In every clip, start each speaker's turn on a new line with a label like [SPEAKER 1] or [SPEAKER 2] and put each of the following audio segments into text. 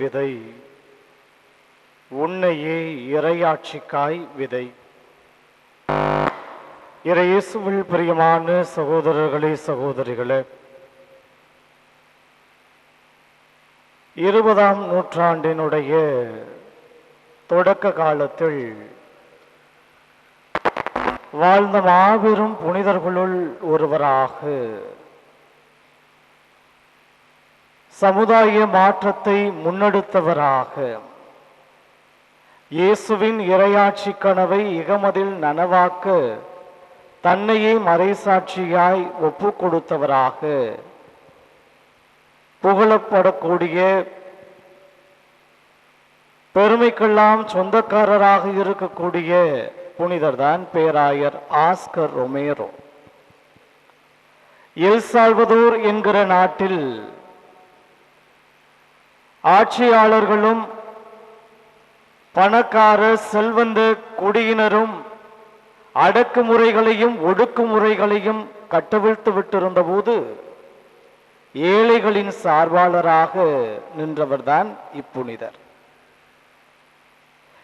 [SPEAKER 1] விதை உன்னையே இறையாட்சிக்காய் விதை. இறையேசுவில் பிரியமான சகோதரர்களே சகோதரிகளே இருபதாம் நூற்றாண்டினுடைய தொடக்க காலத்தில் வாழ்ந்த மாபெரும் புனிதர்களுள் ஒருவராக சமுதாய மாற்றத்தை முன்னெடுத்தவராக. இயேசுவின் இரையாட்சி கனவை இகமதில் நனவாக்க தன்னையே மறைசாட்சியாய் ஒப்பு கொடுத்தவராக புகழப்படக்கூடிய பெருமைக்கெல்லாம் சொந்தக்காரராக இருக்கக்கூடிய புனிதர்தான் பேராயர் ஆஸ்கர் ரொமேரோ. எல் சால்வதூர் என்கிற நாட்டில் ஆட்சியாளர்களும் பணக்கார செல்வந்த குடியினரும் அடக்குமுறைகளையும் ஒடுக்குமுறைகளையும் கட்டவிழ்த்து விட்டிருந்த போது ஏழைகளின் சார்பாளராக நின்றவர்தான் இப்புனிதர்.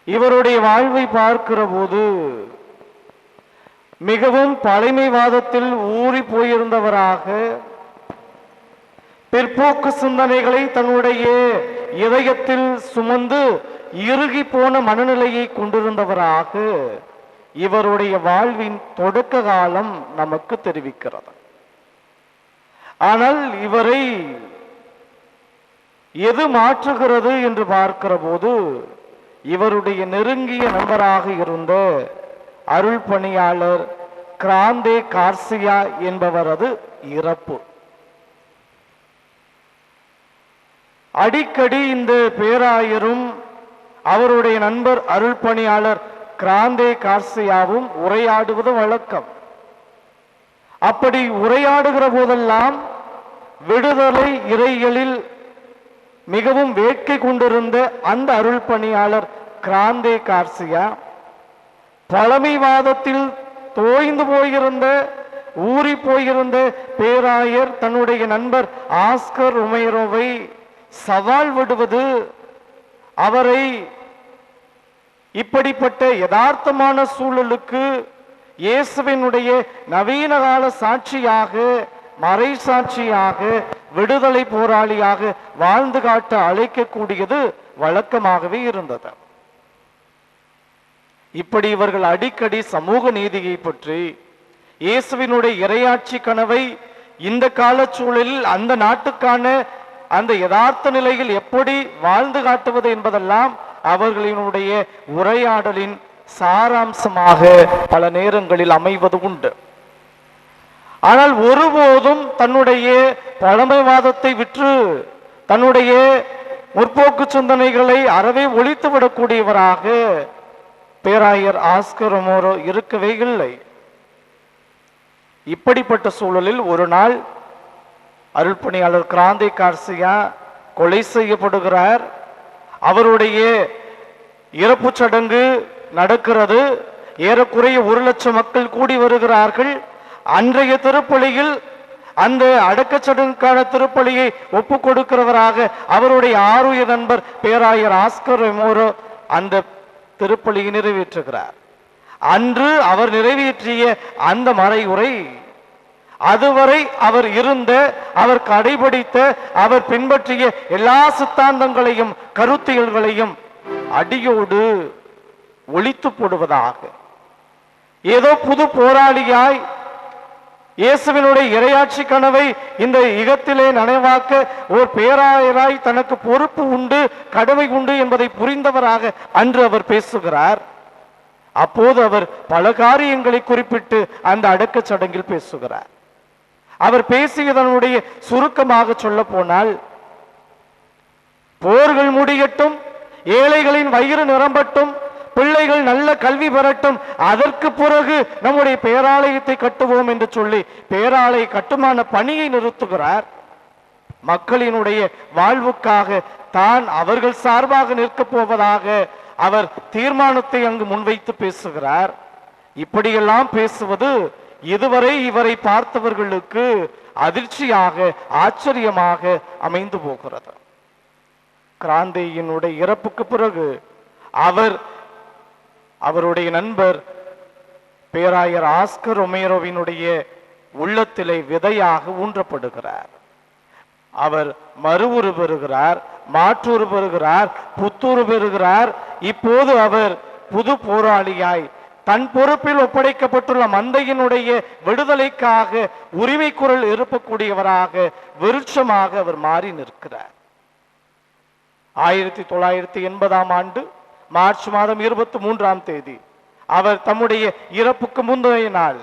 [SPEAKER 1] இவருடைய வாழ்வை பார்க்கிற போது மிகவும் பழமைவாதத்தில் ஊறி போயிருந்தவராக பிற்போக்கு சிந்தனைகளை தன்னுடைய இதயத்தில் சுமந்து இறுகி போன மனநிலையை கொண்டிருந்தவராக இவருடைய வாழ்வின் தொடக்க காலம் நமக்கு தெரிவிக்கிறது. ஆனால் இவரை எது மாற்றுகிறது என்று பார்க்கிற போது இவருடைய நெருங்கிய நண்பராக இருந்த அருள் பணியாளர் கிராந்தே கார்சியா என்பவரது இறப்பு. அடிக்கடி இந்த பேராயரும் அவருடைய நண்பர் அருள் பணியாளர் கிராந்தே கார்சியாவும் உரையாடுவது வழக்கம். அப்படி உரையாடுகிற போதெல்லாம் விடுதலை இறைகளில் மிகவும் வேட்கை கொண்டிருந்த அந்த அருள் பணியாளர் கிராந்தே கார்சியா பழமைவாதத்தில் தோய்ந்து போயிருந்த ஊறி போயிருந்த பேராயர் தன்னுடைய நண்பர் ஆஸ்கர் உமைரோவை சவால் விடுவது அவரை இப்படிப்பட்ட யதார்த்தமான சூழலுக்கு இயேசுவினுடைய நவீன கால சாட்சியாக மறை சாட்சியாக விடுதலை போராளியாக வாழ்ந்து காட்ட அழைக்கக்கூடியது வழக்கமாகவே இருந்தது. இப்படி இவர்கள் அடிக்கடி சமூக நீதியை பற்றி இயேசுவினுடைய இரையாட்சி கனவை இந்த கால சூழலில் அந்த நாட்டுக்கான அந்த யதார்த்த நிலையில் எப்படி வாழ்ந்து காட்டுவது என்பதெல்லாம் அவர்களினுடைய உரையாடலின் சாராம்சமாக பல நேரங்களில் அமைவது உண்டு. ஆனால் ஒருபோதும் தன்னுடைய பழமைவாதத்தை விற்று தன்னுடைய முற்போக்கு சிந்தனைகளை அறவே ஒழித்து விடக்கூடியவராக பேராயர் ஆஸ்கர் மோரோ இருக்கவே இல்லை. இப்படிப்பட்ட சூழலில் ஒரு நாள் அருள்பணியாளர் கிராந்தி கார்சியா கொலை செய்யப்படுகிறார். அவருடைய இறப்பு சடங்கு நடக்கிறது. ஏறக்குறைய ஒரு லட்சம் மக்கள் கூடி வருகிறார்கள். அன்றைய திருப்பலியில் அந்த அடக்கச் சடங்குக்கான திருப்பலியை ஒப்பு கொடுக்கிறவராக அவருடைய ஆருய நண்பர் பேராயர் ஆஸ்கர் எமோரோ அந்த திருப்பலியை நிறைவேற்றுகிறார். அன்று அவர் நிறைவேற்றிய அந்த மறையுரை அதுவரை அவர் இருந்த அவர் கடைபிடித்த அவர் பின்பற்றிய எல்லா சித்தாந்தங்களையும் கருத்தியல்களையும் அடியோடு ஒழித்து போடுவதாக. ஏதோ புது போராளியாய் இயேசுவினுடைய இரையாட்சி கனவை இந்த யுகத்திலே நனைவாக்க ஒரு பேராயராய் தனக்கு பொறுப்பு உண்டு கடமை உண்டு என்பதை புரிந்தவராக அன்று அவர் பேசுகிறார். அப்போது அவர் பல காரியங்களை குறிப்பிட்டு அந்த அடக்கச் சடங்கில் பேசுகிறார். அவர் பேசியதனுடைய சுருக்கமாக சொல்ல போனால் போர்கள் முடியட்டும் ஏழைகளின் வயிறு நிரம்பட்டும் பிள்ளைகள் நல்ல கல்வி பெறட்டும் அதற்கு பிறகு நம்முடைய பேராலயத்தை கட்டுவோம் என்று சொல்லி பேராலய கட்டுமான பணியை நிறுத்துகிறார். மக்களினுடைய வாழ்வுக்காக தான் அவர்கள் சார்பாக நிற்கப் போவதாக அவர் தீர்மானத்தை அங்கு முன்வைத்து பேசுகிறார். இப்படியெல்லாம் பேசுவது இதுவரை இவரை பார்த்தவர்களுக்கு அதிர்ச்சியாக ஆச்சரியமாக அமைந்து போகிறது. கிராந்தியினுடைய இறப்புக்கு பிறகு அவர் அவருடைய நண்பர் பேராயர் ஆஸ்கர் ஒமேரோவினுடைய உள்ளத்திலே விதையாக ஊன்றப்படுகிறார். அவர் மறுவுரு பெறுகிறார் மாற்றுரு பெறுகிறார் புத்துரு பெறுகிறார். இப்போது அவர் புது போராளியாய் தன் பொறுப்பில் ஒப்படைக்கப்பட்டுள்ள மந்தையினுடைய விடுதலைக்காக உரிமை குரல் எழுப்பக்கூடியவராக விருட்சமாக அவர் மாறி நிற்கிறார். ஆயிரத்தி தொள்ளாயிரத்தி எண்பதாம் ஆண்டு மார்ச் மாதம் இருபத்தி மூன்றாம் தேதி அவர் தம்முடைய இறப்புக்கு முந்தைய நாள்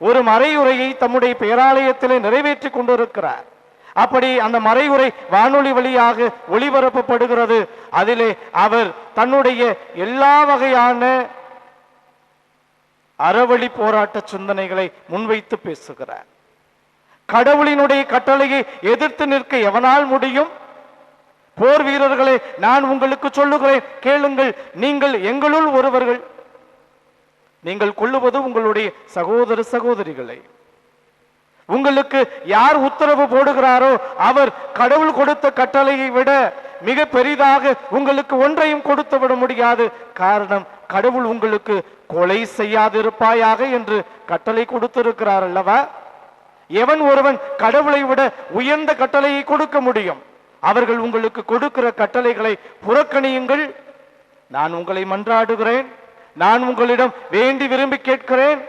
[SPEAKER 1] ஒரு மறையுரையை தம்முடைய பேராலயத்திலே நிறைவேற்றி கொண்டிருக்கிறார். அப்படி அந்த மறையுரை வானொலி வழியாக ஒளிபரப்பப்படுகிறது. அதிலே அவர் தன்னுடைய எல்லா வகையான அறவழி போராட்ட சிந்தனைகளை முன்வைத்து பேசுகிறார். கடவுளினுடைய கட்டளையை எதிர்த்து நிற்க எவனால் முடியும்? போர் வீரர்களை நான் உங்களுக்கு சொல்லுகிறேன் கேளுங்கள் நீங்கள் எங்களுள் ஒருவர்கள். நீங்கள் கொள்ளுவது உங்களுடைய சகோதர சகோதரிகளை. உங்களுக்கு யார் உத்தரவு போடுகிறாரோ அவர் கடவுள் கொடுத்த கட்டளையை விட மிக பெரிதாக உங்களுக்கு ஒன்றையும் கொடுத்து விட முடியாது. காரணம் கடவுள் உங்களுக்கு கொலை செய்யாதிருப்பாயாக என்று கட்டளை கொடுத்திருக்கிறார் அல்லவா? எவன் ஒருவன் கடவுளை விட உயர்ந்த கட்டளையை கொடுக்க முடியும்? அவர்கள் உங்களுக்கு கொடுக்கிற கட்டளைகளை புறக்கணியுங்கள். நான் உங்களை மன்றாடுகிறேன். நான் உங்களிடம் வேண்டி விரும்பி கேட்கிறேன்.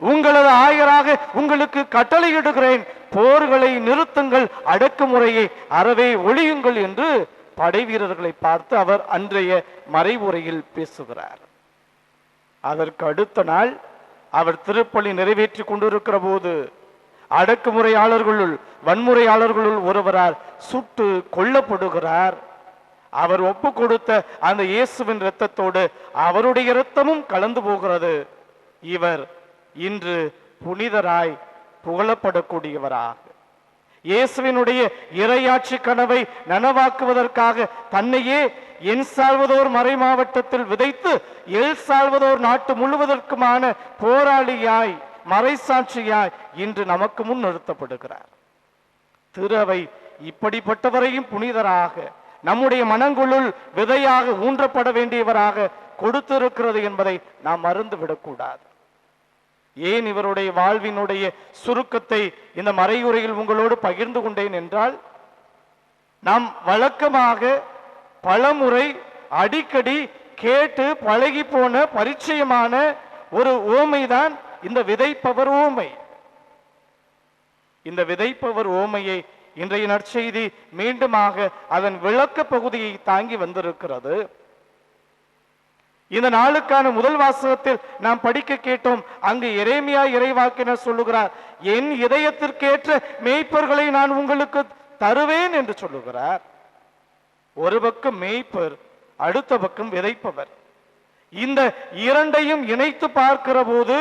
[SPEAKER 1] உங்களது ஆயராக உங்களுக்கு கட்டளையிடுகிறேன். போர்களை நிறுத்துங்கள். அடக்குமுறையை அறவே ஒழியுங்கள் என்று படை வீரர்களை பார்த்து அவர் அன்றைய மறைவுரையில் பேசுகிறார். அதற்கு அடுத்த நாள் அவர் திருப்பலி நிறைவேற்றி கொண்டிருக்கிற போது அடக்குமுறையாளர்களுள் வன்முறையாளர்களுள் ஒருவரார் சுட்டு கொல்லப்படுகிறார். அவர் ஒப்பு கொடுத்த அந்த இயேசுவின் இரத்தத்தோடு அவருடைய இரத்தமும் கலந்து போகிறது. இவர் இன்று புனிதராய் புகழப்படக்கூடியவராக. இயேசுவினுடைய இறையாட்சி கனவை நனவாக்குவதற்காக தன்னையே என் சால்வதோர் மறை மாவட்டத்தில் விதைத்து எல் சால்வதோர் நாட்டு முழுவதற்குமான போராளியாய் மறைசாட்சியாய் இன்று நமக்கு முன் நிறுத்தப்படுகிறார். திருவை இப்படிப்பட்டவரையும் புனிதராக நம்முடைய மனங்களுள் விதையாக ஊன்றப்பட வேண்டியவராக கொடுத்திருக்கிறது என்பதை நாம் மறந்துவிடக்கூடாது. ஏன் இவருடைய வாழ்வினுடைய சுருக்கத்தை இந்த மறையுறையில் உங்களோடு பகிர்ந்து கொண்டேன் என்றால் நாம் வழக்கமாக பலமுறை அடிக்கடி கேட்டு பழகி போன பரிச்சயமான ஒரு ஓமைதான் இந்த விதைப்பவர் ஓமை. இந்த விதைப்பவர் ஓமையை இன்றைய நற்செய்தி மீண்டுமாக அதன் விளக்க பகுதியை தாங்கி வந்திருக்கிறது. இந்த நாளுக்கான முதல் வாசகத்தில் நாம் படிக்க கேட்டோம் அங்கு இறைமையா இறைவாக்கினர் சொல்லுகிறார் என் இதயத்திற்கேற்ற மேய்ப்பர்களை நான் உங்களுக்கு தருவேன் என்று சொல்லுகிறார். ஒரு பக்கம் மேய்ப்பர் அடுத்த பக்கம் விதைப்பவர். இந்த இரண்டையும் இணைத்து பார்க்கிற போது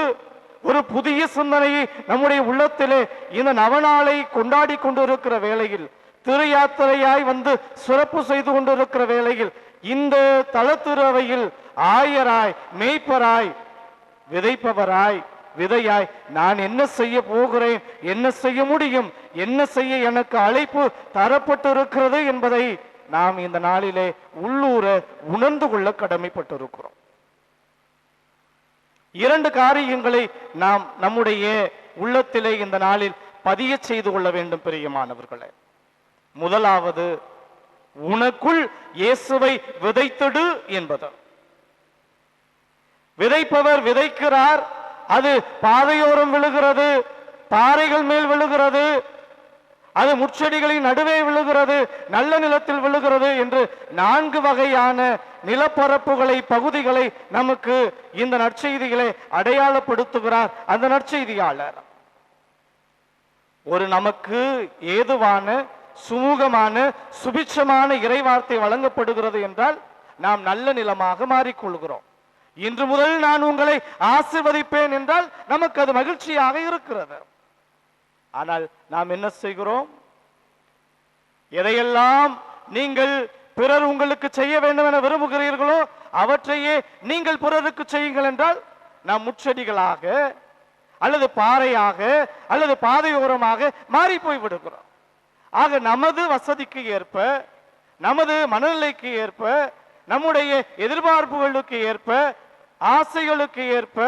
[SPEAKER 1] ஒரு புதிய சிந்தனையை நம்முடைய உள்ளத்திலே இந்த நவநாளை கொண்டாடி கொண்டிருக்கிற வேளையில் திரு யாத்திரையாய் வந்து சிறப்பு செய்து கொண்டிருக்கிற வேளையில் இந்த தளத்திறவையில் ஆயராய் மேய்ப்பராய் விதைப்பவராய் விதையாய். நான் என்ன செய்ய போகிறேன்? என்ன செய்ய முடியும்? என்ன செய்ய எனக்கு அழைப்பு தரப்பட்டிருக்கிறது என்பதை நாம் இந்த நாளிலே உள்ளூர உணர்ந்து கொள்ள கடமைப்பட்டிருக்கிறோம். இரண்டு காரியங்களை நாம் நம்முடைய உள்ளத்திலே இந்த நாளில் பதிய செய்து கொள்ள வேண்டும் பெரியமானவர்களே. முதலாவது உனக்குள் இயேசுவை விதைத்திடு என்பது. விதைப்பவர் விதைக்கிறார். அது பாதையோரம் விழுகிறது பாறைகள் மேல் விழுகிறது அது முட்செடிகளின் நடுவே விழுகிறது நல்ல நிலத்தில் விழுகிறது என்று நான்கு வகையான நிலப்பரப்புகளை பகுதிகளை நமக்கு இந்த நற்செய்திகளை அடையாளப்படுத்துகிறார் அந்த நற்செய்தியாளர். ஒரு நமக்கு ஏதுவான சுமூகமான சுபிட்சமான இறைவார்த்தை வழங்கப்படுகிறது என்றால் நாம் நல்ல நிலமாக மாறிக்கொள்கிறோம். இன்று முதல் நான் உங்களை ஆசிர்வதிப்பேன் என்றால் நமக்கு அது மகிழ்ச்சியாக இருக்கிறது. ஆனால் நாம் என்ன செய்கிறோம்? எதையெல்லாம் நீங்கள் பிறர் உங்களுக்கு செய்ய வேண்டும் என விரும்புகிறீர்களோ அவற்றையே நீங்கள் பிறருக்கு செய்யுங்கள் என்றால் நாம் முச்செடிகளாக அல்லது பாறையாக அல்லது பாதையோரமாக மாறி போய் விடுகிறோம். ஆக நமது வசதிக்கு ஏற்ப நமது மனநிலைக்கு ஏற்ப நம்முடைய எதிர்பார்ப்புகளுக்கு ஏற்ப ஆசைகளுக்கு ஏற்ப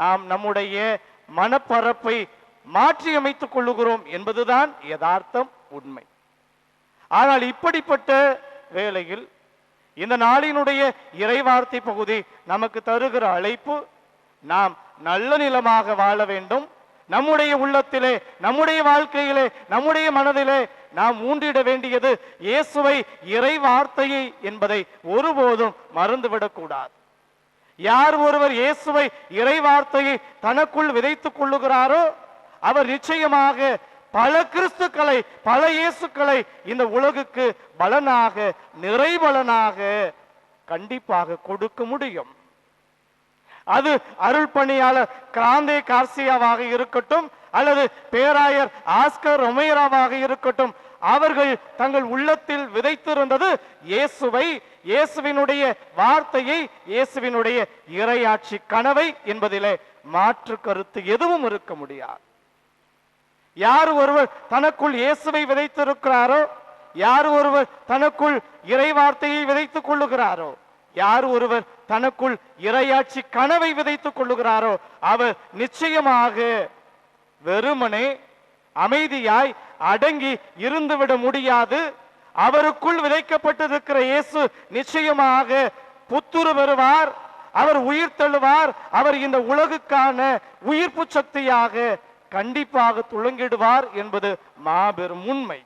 [SPEAKER 1] நாம் நம்முடைய மனப்பரப்பை மாற்றியமைத்துக் கொள்ளுகிறோம் என்பதுதான் யதார்த்தம் உண்மை. ஆனால் இப்படிப்பட்ட வேளையில் இந்த நாளினுடைய இறைவார்த்தை பகுதி நமக்கு தருகிற அழைப்பு நாம் நல்ல நிலமாக வாழ வேண்டும். நம்முடைய உள்ளத்திலே நம்முடைய வாழ்க்கையிலே நம்முடைய மனதிலே நாம் ஊன்றிட வேண்டியது இயேசுவை இறை வார்த்தையை என்பதை ஒருபோதும் மறந்துவிடக்கூடாது. யார் ஒருவர் இயேசுவை இறை வார்த்தையை தனக்குள் விதைத்துக் கொள்ளுகிறாரோ அவர் நிச்சயமாக பல கிறிஸ்துக்களை பல இயேசுக்களை இந்த உலகுக்கு பலனாக நிறைபலனாக கண்டிப்பாக கொடுக்க முடியும். அது அருள் பணியாளர் கிராந்தே கார்சியாவாக இருக்கட்டும் அல்லது பேராயர் ஆஸ்கர் ரொமேராவாக இருக்கட்டும் அவர்கள் தங்கள் உள்ளத்தில் விதைத்திருந்தது இயேசுவை இயேசுவினுடைய வார்த்தையை இயேசுவினுடைய இறையாட்சி கனவை என்பதிலே மாற்று கருத்து எதுவும் இருக்க முடியாது. யார் ஒருவர் தனக்குள் இயேசுவை விதைத்திருக்கிறாரோ யார் ஒருவர் தனக்குள் இறை வார்த்தையை விதைத்துக் கொள்ளுகிறாரோ யார் ஒருவர் தனக்குள் இரையாட்சி கனவை விதைத்துக் கொள்ளுகிறாரோ அவர் நிச்சயமாக வெறுமனே அமைதியாய் அடங்கி இருந்துவிட முடியாது. அவருக்குள் விதைக்கப்பட்டிருக்கிற இயேசு நிச்சயமாக புத்துரு பெறுவார். அவர் உயிர் தள்ளுவார். அவர் இந்த உலகுக்கான உயிர்ப்பு சக்தியாக கண்டிப்பாக துளங்கிடுவார் என்பது மாபெரும் உண்மை.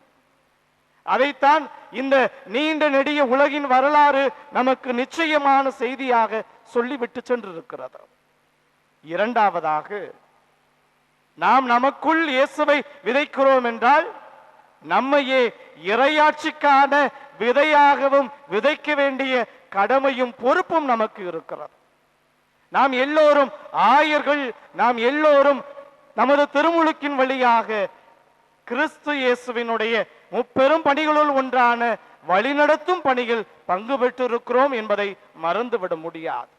[SPEAKER 1] அதைத்தான் இந்த நீண்ட நெடிய உலகின் வரலாறு நமக்கு நிச்சயமான செய்தியாக சொல்லிவிட்டு சென்றிருக்கிறது. இரண்டாவதாக நாம் நமக்குள் இயேசுவை விதைக்கிறோம் என்றால் நம்மையே இறையாட்சிக்கான விதையாகவும் விதைக்க வேண்டிய கடமையும் பொறுப்பும் நமக்கு இருக்கிறது. நாம் எல்லோரும் ஆயர்கள் நாம் எல்லோரும் நமது திருமுழுக்கின் வழியாக கிறிஸ்து இயேசுவினுடைய முப்பெரும் பணிகளுள் ஒன்றான வழிநடத்தும் பணியில் பங்கு பெற்றிருக்கிறோம் என்பதை மறந்துவிட முடியாது.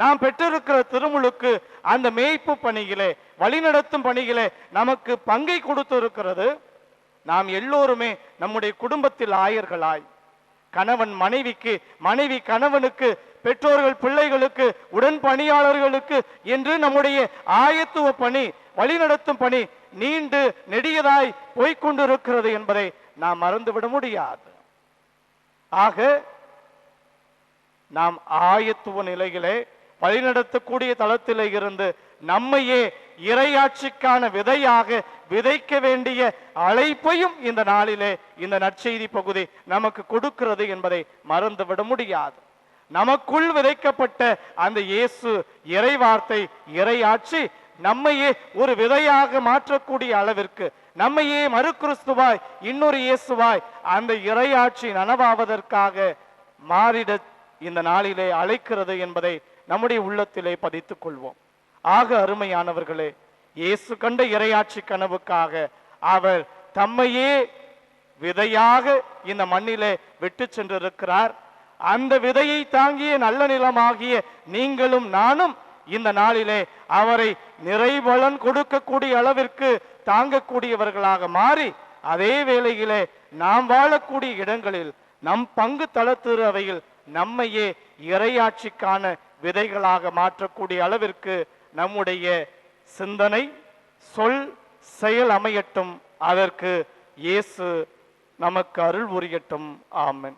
[SPEAKER 1] நாம் பெற்றிருக்கிற திருமுழுக்கு அந்த மேய்ப்பு பணியிலே வழிநடத்தும் பணியிலே நமக்கு பங்கை கொடுத்திருக்கிறது. நாம் எல்லோருமே நம்முடைய குடும்பத்தில் ஆயர்களாய் கணவன் மனைவிக்கு மனைவி கணவனுக்கு பெற்றோர்கள் பிள்ளைகளுக்கு உடன் பணியாளர்களுக்கு என்று நம்முடைய ஆயத்துவ பணி வழிநடத்தும் பணி நீண்டு நெடியதாய் போய்கொண்டிருக்கிறது என்பதை நாம் மறந்துவிட முடியாது. ஆக நாம் ஆயத்துவ நிலையிலே வழிநடத்தக்கூடிய தளத்தில் இருந்து நம்மையே இறையாட்சிக்கான விதையாக விதைக்க வேண்டிய அழைப்பையும் இந்த நாளிலே இந்த நற்செய்தி பகுதி நமக்கு கொடுக்கிறது என்பதை மறந்துவிட முடியாது. நமக்குள் விதைக்கப்பட்ட அந்த இயேசு இறை வார்த்தை இறையாட்சி நம்மையே ஒரு விதையாக மாற்றக்கூடிய அளவிற்கு நம்மையே மறுகிறிஸ்துவாய் இன்னொரு இயேசுவாய் அந்த இறையாட்சி நனவாவதற்காக மாறிட இந்த நாளிலே அழைக்கிறது என்பதை நம்முடைய உள்ளத்திலே பதித்துக் கொள்வோம். ஆக அருமையானவர்களே இயேசு கண்ட இறையாட்சி கனவுக்காக அவர் தம்மையே விதையாக இந்த மண்ணிலே விட்டு சென்றிருக்கிறார். அந்த விதையை தாங்கிய நல்ல நிலமாகிய நீங்களும் நானும் இந்த நாளிலே அவரை நிறைவலன் கொடுக்கக்கூடிய அளவிற்கு தாங்கக்கூடியவர்களாக மாறி அதே வேளையிலே நாம் வாழக்கூடிய இடங்களில் நம் பங்கு தளத்திரு அவையில் நம்மையே இறையாட்சிக்கான விதைகளாக மாற்றக்கூடிய அளவிற்கு நம்முடைய சிந்தனை சொல் செயல் அமையட்டும். அதற்கு இயேசு நமக்கு அருள் புரியட்டும். ஆமன்.